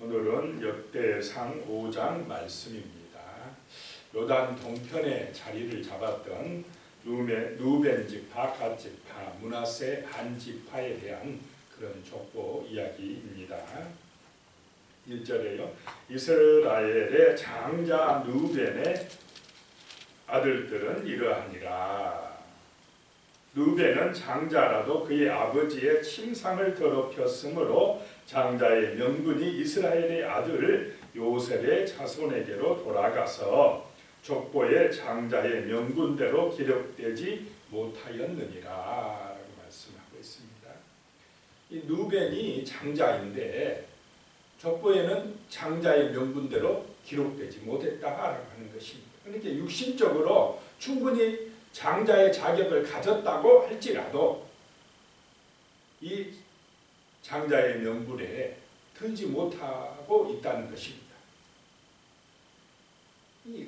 오늘은 역대상 5장 말씀입니다. 요단 동편에 자리를 잡았던 누벤, 지파, 갓 지파, 문하세 한 지파에 대한 그런 족보 이야기입니다. 1절에요. 이스라엘의 장자 누벤의 아들들은 이러하니라. 누벤은 장자라도 그의 아버지의 침상을 더럽혔으므로 장자의 명분이 이스라엘의 아들 요셉의 자손에게로 돌아가서 족보의 장자의 명분대로 기록되지 못하였느니라 말씀하고 있습니다. 이 누벤이 장자인데 족보에는 장자의 명분대로 기록되지 못했다라고 하는 것입니다. 그러니까 육신적으로 충분히 장자의 자격을 가졌다고 할지라도 이 장자의 명분에 들지 못하고 있다는 것입니다.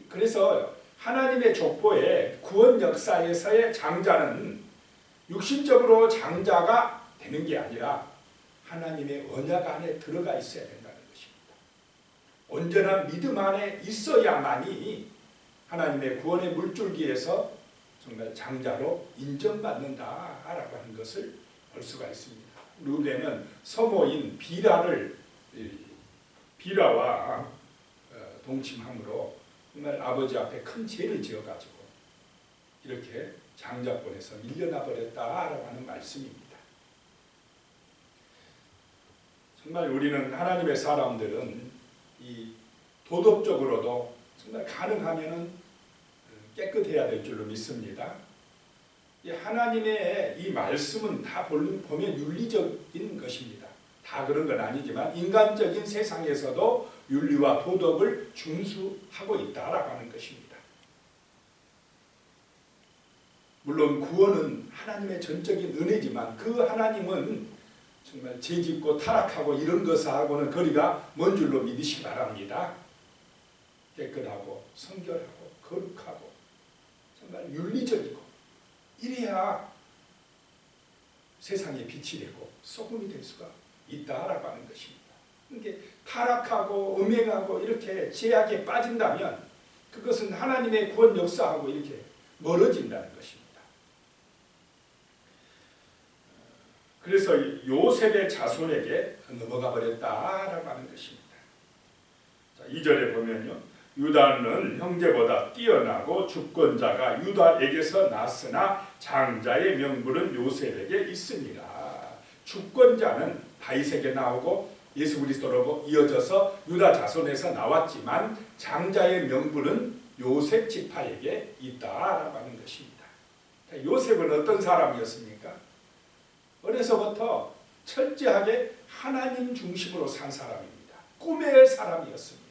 그래서 하나님의 족보의 구원 역사에서의 장자는 육신적으로 장자가 되는 게 아니라 하나님의 언약 안에 들어가 있어야 된다는 것입니다. 온전한 믿음 안에 있어야만이 하나님의 구원의 물줄기에서 정말 장자로 인정받는다라고 하는 것을 볼 수가 있습니다. 루벤은 서모인 비라를 비라와 어, 동침함으로 정말 아버지 앞에 큰 죄를 지어가지고 이렇게 장자권에서 밀려나 버렸다라고 하는 말씀입니다. 정말 우리는 하나님의 사람들은 이 도덕적으로도 정말 가능하면은 깨끗해야 될 줄로 믿습니다. 하나님의 이 말씀은 다 보면 윤리적인 것입니다. 다 그런 건 아니지만 인간적인 세상에서도 윤리와 도덕을 준수하고 있다라고 하는 것입니다. 물론 구원은 하나님의 전적인 은혜지만 그 하나님은 정말 죄짓고 타락하고 이런 것하고는 거리가 먼 줄로 믿으시기 바랍니다. 깨끗하고 성결하고 거룩하고 정말 윤리적이고 이래야 세상에 빛이 되고 소금이 될 수가 있다라고 하는 것입니다. 이게 타락하고 음행하고 이렇게 제약에 빠진다면 그것은 하나님의 구원 역사하고 이렇게 멀어진다는 것입니다. 그래서 요셉의 자손에게 넘어가 버렸다라고 하는 것입니다. 자, 2절에 보면요. 유다는 형제보다 뛰어나고 주권자가 유다에게서 났으나 장자의 명분은 요셉에게 있으니라. 주권자는 다윗에게 나오고 예수 그리스도로 이어져서 유다 자손에서 나왔지만 장자의 명분은 요셉 지파에게 있다라고 하는 것입니다. 요셉은 어떤 사람이었습니까? 어려서부터 철저하게 하나님 중심으로 산 사람입니다. 꿈의 사람이었습니다.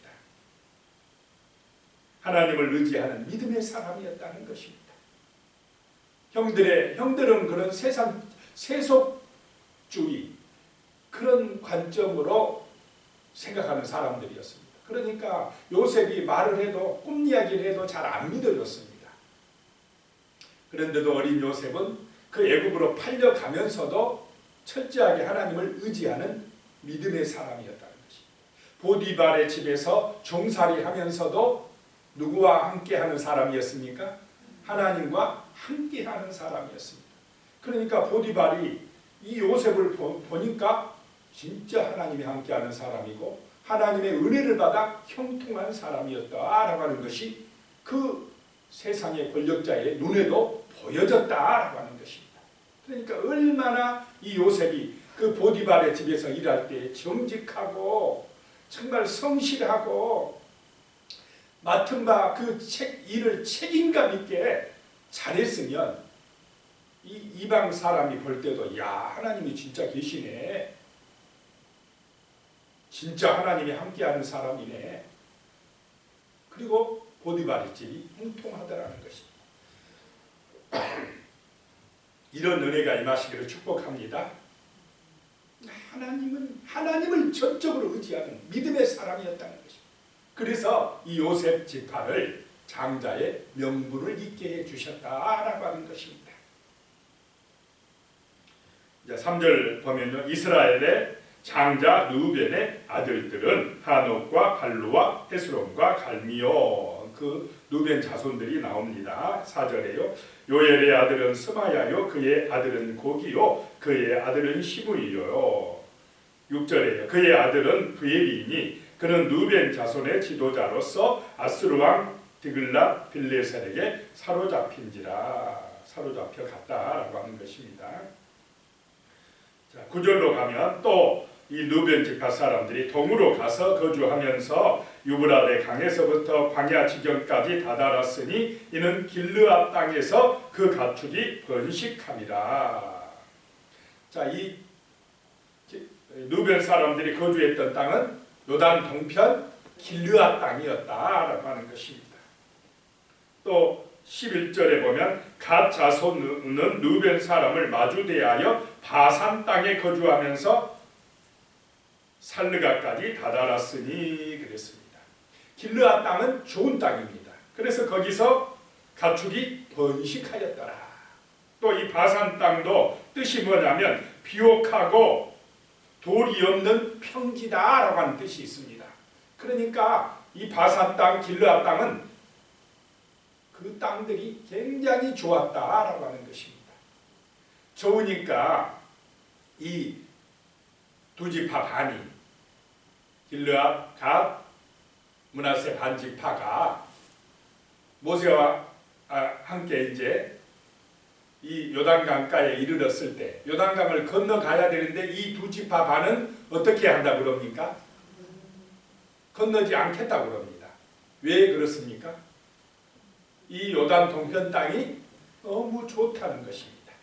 하나님을 의지하는 믿음의 사람이었다는 것입니다. 형들의 형들은 그런 세상 세속주의 그런 관점으로 생각하는 사람들이었습니다. 그러니까 요셉이 말을 해도 꿈 이야기를 해도 잘 안 믿어졌습니다. 그런데도 어린 요셉은 그 애굽으로 팔려가면서도 철저하게 하나님을 의지하는 믿음의 사람이었다는 것입니다. 보디발의 집에서 종살이 하면서도 누구와 함께하는 사람이었습니까? 하나님과 함께하는 사람이었습니다. 그러니까 보디발이 이 요셉을 보니까 진짜 하나님이 함께하는 사람이고 하나님의 은혜를 받아 형통한 사람이었다라고 하는 것이 그 세상의 권력자의 눈에도 보여졌다라고 하는 것입니다. 그러니까 얼마나 이 요셉이 그 보디발의 집에서 일할 때 정직하고 정말 성실하고 맡은 바 그 일을 책임감 있게 잘했으면 이 이방 사람이 볼 때도 야 하나님이 진짜 계시네. 진짜 하나님이 함께하는 사람이네. 그리고 보디발의 집이 형통하더라는 것입니다. 이런 은혜가 임하시기를 축복합니다. 하나님은 하나님을 전적으로 의지하는 믿음의 사람이었다는. 그래서 이 요셉 지파를 장자의 명분을 있게 해 주셨다라고 하는 것입니다. 이제 3절 보면요. 이스라엘의 장자 누벤의 아들들은 하녹과 발루와 헤스론과 갈미요 그 누벤 자손들이 나옵니다. 4절에요. 요엘의 아들은 스마야요 그의 아들은 고기요 그의 아들은 시므이요 6절에요. 그의 아들은 브에리니 그는 누벤 자손의 지도자로서 아스루 왕 디글라 빌레셀에게 사로잡힌지라 사로잡혀 갔다라고 하는 것입니다. 자, 구절로 가면 또 이 누벤 지파 사람들이 동으로 가서 거주하면서 유브라데 강에서부터 광야 지경까지 다다랐으니 이는 길르앗 땅에서 그 가축이 번식함이라. 자, 이 누벤 사람들이 거주했던 땅은 요단 동편 길르앗 땅이었다라고 하는 것입니다. 또 11절에 보면 갓 자손은 누벤 사람을 마주 대하여 바산 땅에 거주하면서 살르가까지 다다랐으니 그랬습니다. 길르앗 땅은 좋은 땅입니다. 그래서 거기서 가축이 번식하였더라. 또 이 바산 땅도 뜻이 뭐냐면 비옥하고 돌이 없는 평지다라고 하는 뜻이 있습니다. 그러니까 이 바산 땅, 길르앗 땅은 그 땅들이 굉장히 좋았다라고 하는 것입니다. 좋으니까 이 두 지파 반이 길르앗, 갓, 문하세 반 지파가 모세와 아, 함께 이제 이 요단강가에 이르렀을 때 요단강을 건너가야 되는데 이 두 지파 반은 어떻게 한다 그럽니까? 건너지 않겠다 그럽니다. 왜 그렇습니까? 이 요단 동편 땅이 너무 좋다는 것입니다.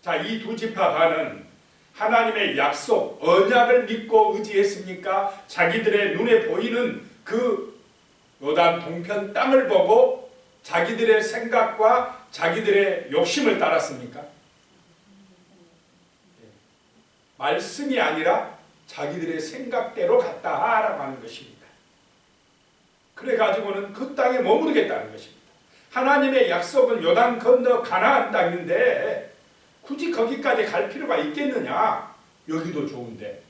자, 이 두 지파 반은 하나님의 약속, 언약을 믿고 의지했습니까? 자기들의 눈에 보이는 그 요단 동편 땅을 보고 자기들의 생각과 자기들의 욕심을 따랐습니까? 말씀이 아니라 자기들의 생각대로 갔다라고 하는 것입니다. 그래 가지고는 그 땅에 머무르겠다는 것입니다. 하나님의 약속은 요단 건너 가나안 땅인데 굳이 거기까지 갈 필요가 있겠느냐? 여기도 좋은데.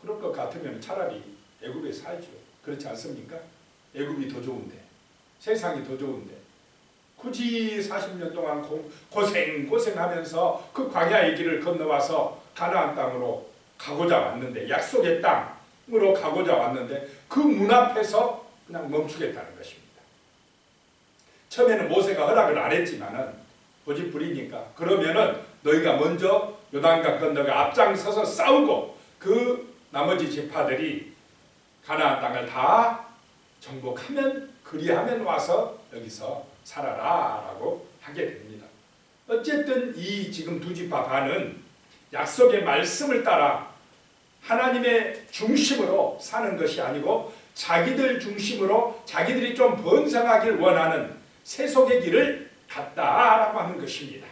그럴 것 같으면 차라리 애굽에 살죠. 그렇지 않습니까? 애굽이 더 좋은데. 세상이 더 좋은데. 굳이 40년 동안 고, 고생 고생하면서 그 광야의 길을 건너와서 가나안 땅으로 가고자 왔는데 약속의 땅으로 가고자 왔는데 그 문 앞에서 그냥 멈추겠다는 것입니다. 처음에는 모세가 허락을 안 했지만은 고집부리니까 그러면은 너희가 먼저 요단강 건너가 앞장서서 싸우고 그 나머지 지파들이 가나안 땅을 다 정복하면 그리하면 와서 여기서 살아라 라고 하게 됩니다. 어쨌든 이 지금 두 지파 반은 약속의 말씀을 따라 하나님의 중심으로 사는 것이 아니고 자기들 중심으로 자기들이 좀 번성하길 원하는 세속의 길을 갔다라고 하는 것입니다.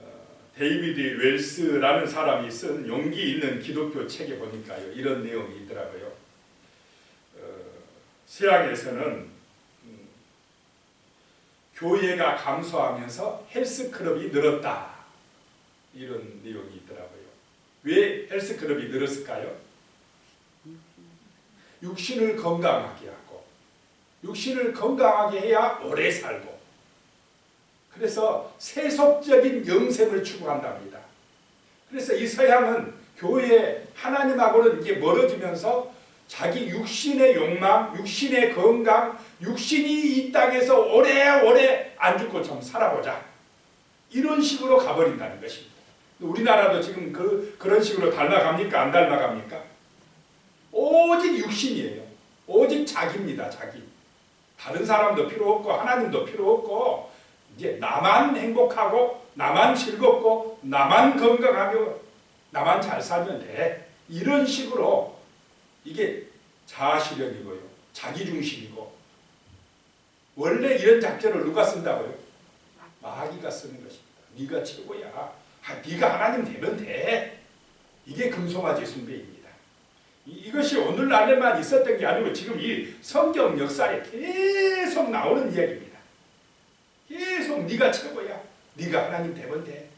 어, 데이비드 웰스라는 사람이 쓴 용기 있는 기독교 책에 보니까요 이런 내용이 있더라고요. 어, 서양에서는 음, 교회가 감소하면서 헬스클럽이 늘었다 이런 내용이 있더라고요. 왜 헬스클럽이 늘었을까요? 육신을 건강하게 하고 육신을 건강하게 해야 오래 살고 그래서 세속적인 영생을 추구한답니다. 그래서 이 서양은 교회 하나님하고는 이게 멀어지면서 자기 육신의 욕망, 육신의 건강, 육신이 이 땅에서 오래오래 안 죽고 좀 살아보자. 이런 식으로 가버린다는 것입니다. 우리나라도 지금 그, 그런 식으로 닮아갑니까? 안 닮아갑니까? 오직 육신이에요. 오직 자기입니다. 자기. 다른 사람도 필요 없고 하나님도 필요 없고 이제 나만 행복하고 나만 즐겁고 나만 건강하고 나만 잘 살면 돼. 이런 식으로 이게 자아실현이고요. 자기중심이고 원래 이런 작전을 누가 쓴다고요? 마귀가 쓰는 것입니다. 네가 최고야. 아, 네가 하나님 되면 돼. 이게 금송아지 숭배입니다. 이, 것이 오늘날에만 있었던 게 아니고 지금 이 성경 역사에 계속 나오는 이야기입니다. 계속 네가 최고야. 네가 하나님 되면 돼.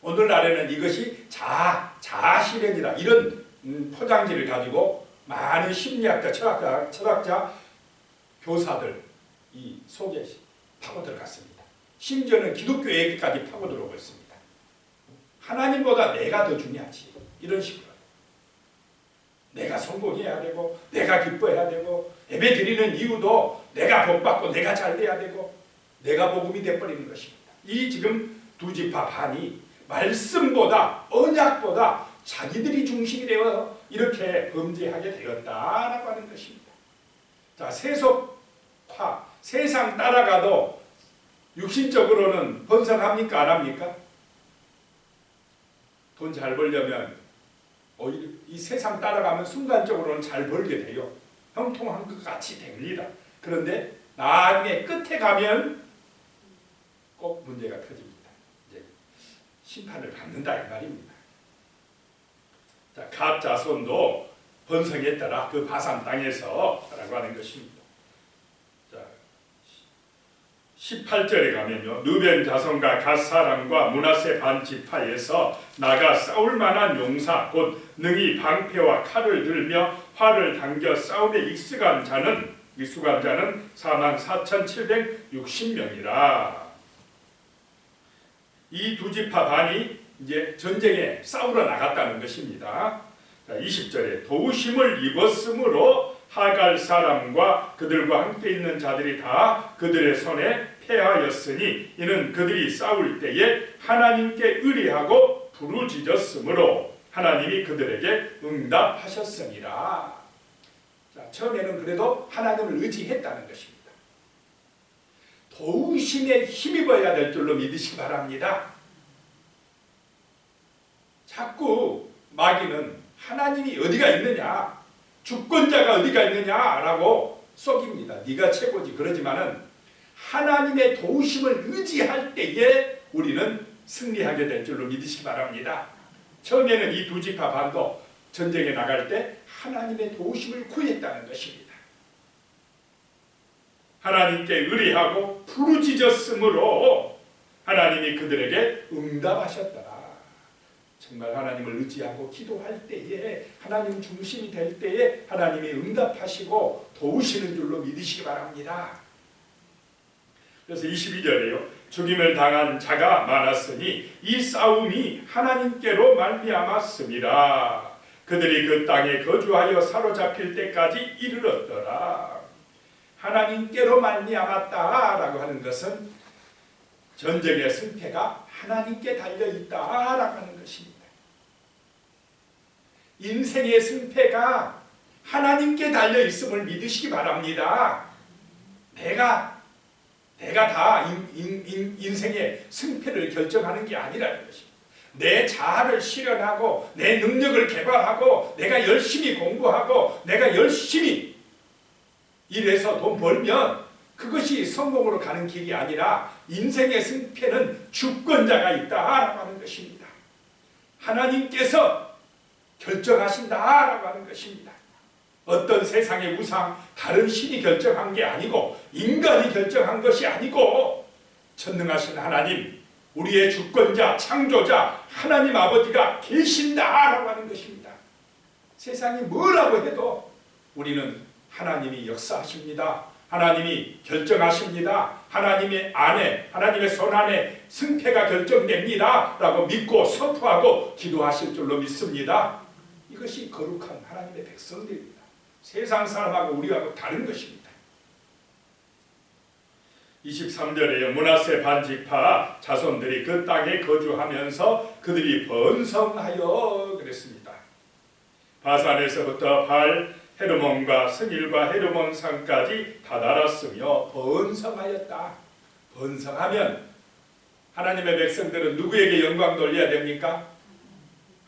오늘날에는 이것이 자, 자아실현이다. 이런 음, 포장지를 가지고 많은 심리학자, 철학자, 철학자, 교사들 이 속에 파고 들어갔습니다. 심지어는 기독교 얘기까지 파고 들어오고 있습니다. 하나님보다 내가 더 중요하지. 이런 식으로. 내가 성공해야 되고, 내가 기뻐해야 되고, 예배 드리는 이유도 내가 복받고 내가 잘 돼야 되고, 내가 복음이 돼버리는 것입니다. 이 지금 두 지파 반이 말씀보다 언약보다 자기들이 중심이 되어 이렇게 범죄하게 되었다라고 하는 것입니다. 자, 세속화, 세상 따라가도 육신적으로는 번성합니까? 안 합니까? 돈 잘 벌려면 이 세상 따라가면 순간적으로는 잘 벌게 돼요. 형통한 것 같이 됩니다. 그런데 나중에 끝에 가면 꼭 문제가 터집니다. 이제 심판을 받는다 이 말입니다. 자, 갓 자손도 번성했더라 그 바산 땅에서 라고 하는 것입니다. 자, 18절에 가면요. 누벤 자손과 갓 사람과 문하세 반 지파에서 나가 싸울 만한 용사 곧 능히 방패와 칼을 들며 활을 당겨 싸움에 익숙한 자는 익숙한 자는 4만 4,760명이라. 이 두 지파 반이 이제 전쟁에 싸우러 나갔다는 것입니다. 자, 20절에 도우심을 입었으므로 하갈 사람과 그들과 함께 있는 자들이 다 그들의 손에 패하였으니 이는 그들이 싸울 때에 하나님께 의리하고 부르짖었으므로 하나님이 그들에게 응답하셨으니라. 자, 처음에는 그래도 하나님을 의지했다는 것입니다. 도우심에 힘입어야 될 줄로 믿으시기 바랍니다. 자꾸 마귀는 하나님이 어디가 있느냐, 주권자가 어디가 있느냐라고 속입니다. 네가 최고지 그러지만은 하나님의 도우심을 의지할 때에 우리는 승리하게 될 줄로 믿으시기 바랍니다. 처음에는 이 두 지파 반도 전쟁에 나갈 때 하나님의 도우심을 구했다는 것입니다. 하나님께 의리하고 부르짖었으므로 하나님이 그들에게 응답하셨더라. 정말 하나님을 의지하고 기도할 때에 하나님 중심이 될 때에 하나님이 응답하시고 도우시는 줄로 믿으시기 바랍니다. 그래서 22절에요. 죽임을 당한 자가 많았으니 이 싸움이 하나님께로 말미암았습니다. 그들이 그 땅에 거주하여 사로잡힐 때까지 이르렀더라. 하나님께로 말미암았다라고 하는 것은 전쟁의 승패가 하나님께 달려 있다라고 하는 것입니다. 인생의 승패가 하나님께 달려 있음을 믿으시기 바랍니다. 내가 내가 다 인, 인, 인, 인 생의 승패를 결정하는 게 아니라는 것입니다. 내 자아를 실현하고 내 능력을 개발하고 내가 열심히 공부하고 내가 열심히 일해서 돈 벌면 그것이 성공으로 가는 길이 아니라 인생의 승패는 주권자가 있다라고 하는 것입니다. 하나님께서 결정하신다라고 하는 것입니다. 어떤 세상의 우상, 다른 신이 결정한 게 아니고 인간이 결정한 것이 아니고 전능하신 하나님, 우리의 주권자, 창조자 하나님 아버지가 계신다라고 하는 것입니다. 세상이 뭐라고 해도 우리는 하나님이 역사하십니다. 하나님이 결정하십니다. 하나님의 안에, 하나님의 손 안에 승패가 결정됩니다. 라고 믿고 선포하고 기도하실 줄로 믿습니다. 이것이 거룩한 하나님의 백성들입니다. 세상 사람하고 우리하고 다른 것입니다. 23절에 문하세 반지파 자손들이 그 땅에 거주하면서 그들이 번성하여 그랬습니다. 바산에서부터 발 헤르몬과 스닐과 헤르몬 산까지 다다랐으며 번성하였다. 번성하면 하나님의 백성들은 누구에게 영광 돌려야 됩니까?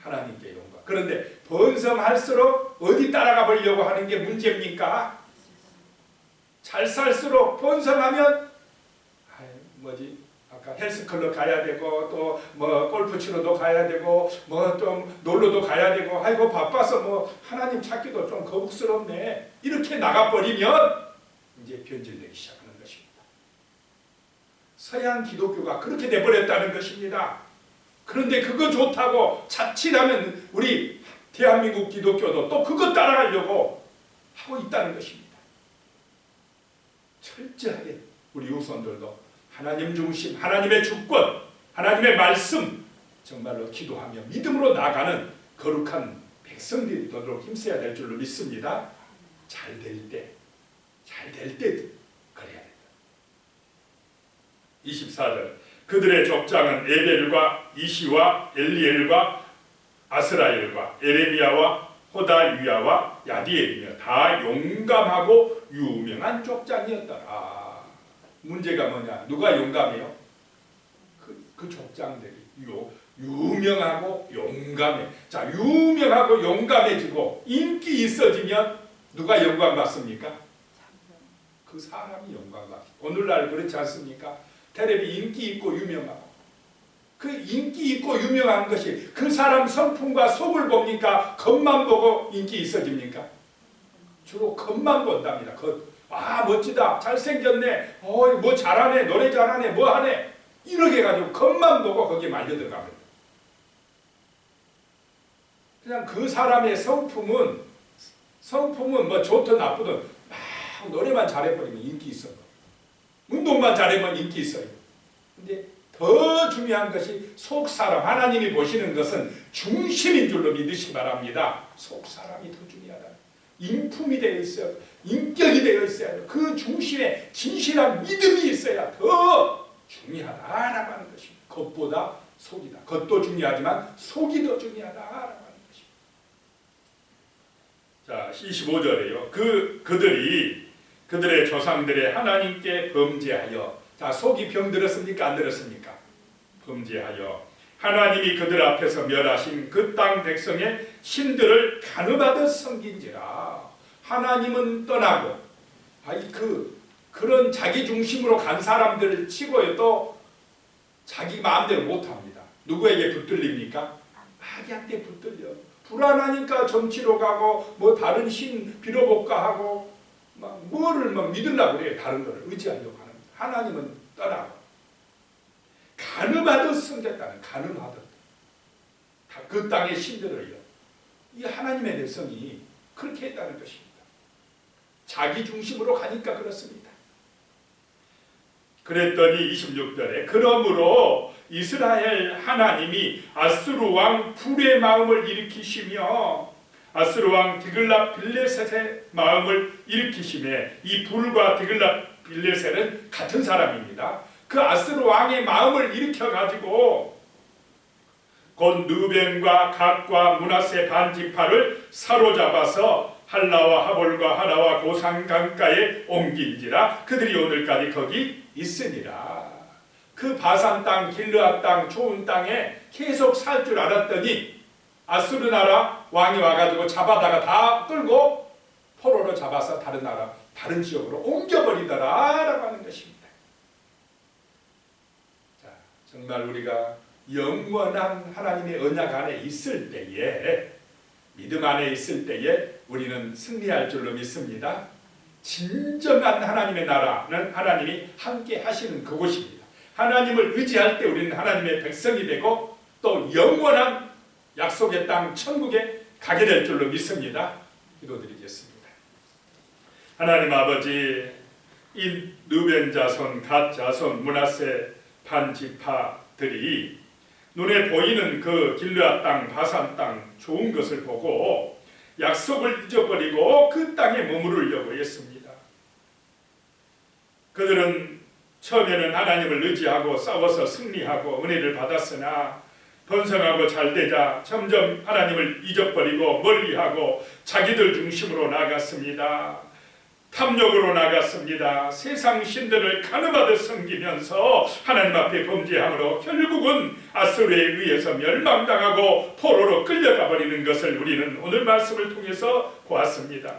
하나님께 영광. 그런데 번성할수록 어디 따라가 보려고 하는 게 문제입니까? 잘 살수록 번성하면 아이, 뭐지? 아까 헬스클럽 가야 되고 또 뭐 골프 치러도 가야 되고 뭐 좀 놀러도 가야 되고 아이고 바빠서 뭐 하나님 찾기도 좀 거북스럽네 이렇게 나가버리면 이제 변질되기 시작하는 것입니다. 서양 기독교가 그렇게 돼버렸다는 것입니다. 그런데 그거 좋다고 자칫하면 우리 대한민국 기독교도 또 그거 따라가려고 하고 있다는 것입니다. 철저하게 우리 후손들도 하나님 중심, 하나님의 주권, 하나님의 말씀 정말로 기도하며 믿음으로 나가는 거룩한 백성들이 되도록 힘써야 될 줄로 믿습니다. 잘 될 때, 잘 될 때 그래야 된다. 24절 그들의 족장은 에벨과 이시와 엘리엘과 아스라엘과 에레미야와 호다유야와 야디엘이며 다 용감하고 유명한 족장이었더라. 문제가 뭐냐? 누가 용감해요? 그, 그 족장들이 요, 유명하고 용감해. 자, 유명하고 용감해지고 인기 있어지면 누가 영광 받습니까? 그 사람이 영광 받. 오늘날 그렇지 않습니까? 텔레비 인기 있고 유명하고 그 인기 있고 유명한 것이 그 사람 성품과 속을 봅니까? 겉만 보고 인기 있어집니까? 주로 겉만 본답니다. 겉. 아 멋지다, 잘생겼네, 어뭐 잘하네, 노래 잘하네, 뭐 하네 이렇게 가지고 겉만 보고 거기에 말려 들어갑니다. 그냥 그 사람의 성품은 성품은 뭐 좋든 나쁘든 막 노래만 잘해버리면 인기 있어. 운동만 잘하면 인기 있어요. 근데 더 중요한 것이 속 사람 하나님이 보시는 것은 중심인 줄로 믿으시 바랍니다. 속 사람이 더 중요하다. 인품이 되어 있어요. 인격이 되어 있어야 돼요. 그 중심에 진실한 믿음이 있어야 더 중요하다라고 하는 것입니다. 겉보다 속이다. 겉도 중요하지만 속이 더 중요하다라고 하는 것입니다. 자, 25절에요. 그 그들이 그들의 조상들의 하나님께 범죄하여 자 속이 병들었습니까 안 들었습니까? 범죄하여 하나님이 그들 앞에서 멸하신 그 땅 백성의 신들을 가늠하듯 섬긴지라 하나님은 떠나고 아니 그 그런 자기 중심으로 간 사람들을 치고요 또 자기 마음대로 못합니다 누구에게 붙들립니까? 마귀한테 붙들려 불안하니까 정치로 가고 뭐 다른 신 빌어볼까 하고 막 뭐를 막 믿으려고 그래요. 다른 거를 의지하려고 하는. 하나님은 떠나고 가늠하듯 섬겼다는 가늠하듯 다그 땅의 신들을요. 이 하나님의 백성이 그렇게 했다는 것입니다. 자기 중심으로 가니까 그렇습니다. 그랬더니 26절에 그러므로 이스라엘 하나님이 아스루 왕 불의 마음을 일으키시며 아스루 왕 디글라 빌레셋의 마음을 일으키심에 이 불과 디글라 빌레셋은 같은 사람입니다. 그 아스루 왕의 마음을 일으켜 가지고 곧 느벤과 각과 문하세 반지파를 사로잡아서 할라와 하볼과 하나와 고산 강가에 옮긴지라 그들이 오늘까지 거기 있으니라. 그 바산 땅, 길르앗 땅, 좋은 땅에 계속 살 줄 알았더니 아수르 나라 왕이 와가지고 잡아다가 다 끌고 포로로 잡아서 다른 나라, 다른 지역으로 옮겨버리더라라고 하는 것입니다. 자, 정말 우리가 영원한 하나님의 언약 안에 있을 때에 믿음 안에 있을 때에 우리는 승리할 줄로 믿습니다. 진정한 하나님의 나라는 하나님이 함께 하시는 그곳입니다. 하나님을 의지할 때 우리는 하나님의 백성이 되고 또 영원한 약속의 땅 천국에 가게 될 줄로 믿습니다. 기도드리겠습니다. 하나님 아버지 이 누벤 자손, 갓 자손, 문하세 반지파들이 눈에 보이는 그 길르앗 땅, 바산 땅 좋은 것을 보고 약속을 잊어버리고 그 땅에 머무르려고 했습니다. 그들은 처음에는 하나님을 의지하고 싸워서 승리하고 은혜를 받았으나 번성하고 잘 되자 점점 하나님을 잊어버리고 멀리하고 자기들 중심으로 나갔습니다. 탐욕으로 나갔습니다. 세상 신들을 가늠하듯 섬기면서 하나님 앞에 범죄함으로 결국은 아수르에 의해서 멸망당하고 포로로 끌려가 버리는 것을 우리는 오늘 말씀을 통해서 보았습니다.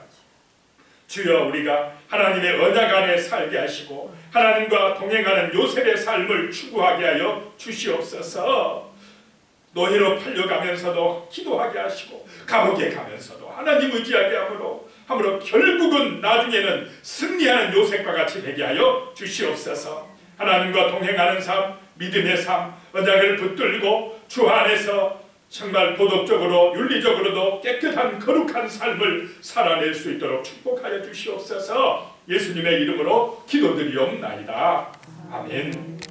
주여 우리가 하나님의 언약 안에 살게 하시고 하나님과 동행하는 요셉의 삶을 추구하게 하여 주시옵소서. 노예로 팔려가면서도 기도하게 하시고 감옥에 가면서도 하나님 의지하게 함으로 함으로 결국은 나중에는 승리하는 요셉과 같이 되게 하여 주시옵소서. 하나님과 동행하는 삶, 믿음의 삶, 언약을 붙들고 주 안에서 정말 도덕적으로 윤리적으로도 깨끗한 거룩한 삶을 살아낼 수 있도록 축복하여 주시옵소서 예수님의 이름으로 기도드리옵나이다. 아멘.